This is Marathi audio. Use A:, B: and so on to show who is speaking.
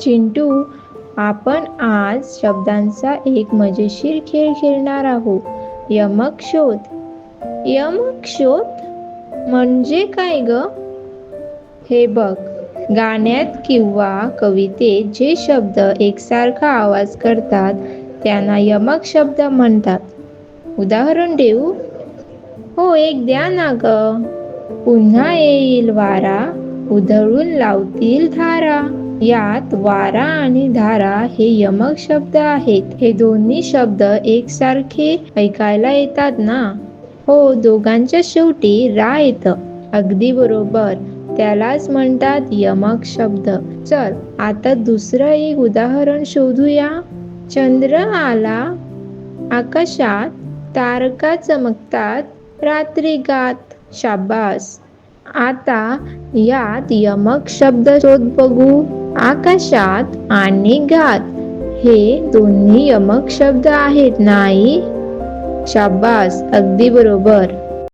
A: चिंटू आपण आज शब्दांचा एक मजेशीर खेळ खेळणार आहोत. यमक शोध. यमक शोध म्हणजे काय ग? हे बघ. गाण्यात किंवा कवितेत जे शब्द एकसारखा आवाज करतात त्यांना यमक शब्द म्हणतात. उदाहरण देऊ? हो एक द्या ना ग. पुन्हा येईल वारा उधळून लावतील धारा. यात वारा आणि धारा हे यमक शब्द आहेत. हे दोन्ही शब्द एकसारखे ऐकायला येतात ना? हो दोघांच्या शेवटी रा येत. अगदी बरोबर. त्यालाच म्हणतात यमक शब्द. चल आता दुसरं एक उदाहरण शोधूया. चंद्र आला. आकाशात तारका चमकतात. रात्री गात. शाबास. आता यात यमक शब्द शोध बघू. आकाशात आणि गात. हे दोन्ही यमक शब्द आहेत नाही? शाबास अगदी बरोबर.